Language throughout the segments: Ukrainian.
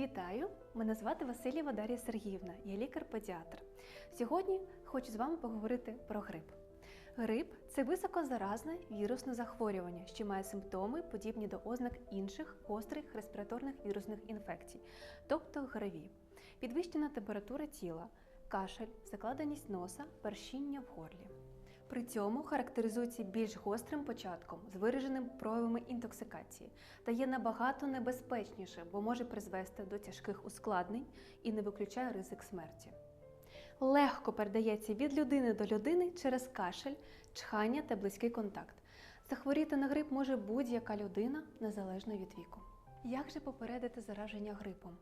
Вітаю! Мене звати Васильєва Дар'я Сергіївна, я лікар-педіатр. Сьогодні хочу з вами поговорити про грип. Грип це високозаразне вірусне захворювання, що має симптоми, подібні до ознак інших гострих респіраторних вірусних інфекцій, тобто ГРВІ. Підвищена температура тіла, кашель, закладеність носа, першіння в горлі. При цьому характеризується більш гострим початком з вираженим проявами інтоксикації та є набагато небезпечніше, бо може призвести до тяжких ускладнень і не виключає ризик смерті. Легко передається від людини до людини через кашель, чхання та близький контакт. Захворіти на грип може будь-яка людина незалежно від віку. Як же попередити зараження грипом?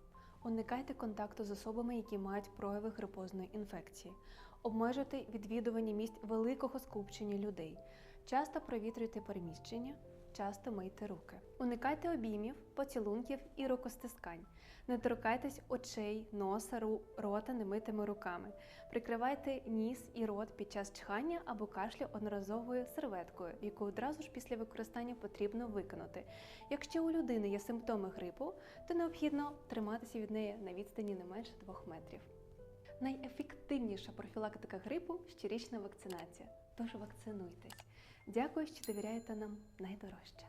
Уникайте контакту з особами, які мають прояви грипозної інфекції. Обмежуйте відвідування місць великого скупчення людей. Часто провітрюйте переміщення, часто мийте руки. Уникайте обіймів, поцілунків і рукостискань. Не торкайтесь очей, носа, рота немитими руками. Прикривайте ніс і рот під час чхання або кашлю одноразовою серветкою, яку одразу ж після використання потрібно викинути. Якщо у людини є симптоми грипу, то необхідно триматися від неї на відстані не менше 2 метрів. Найефективніша профілактика грипу щорічна вакцинація. Тож вакцинуйтесь. Дякую, що довіряєте нам найдорожче.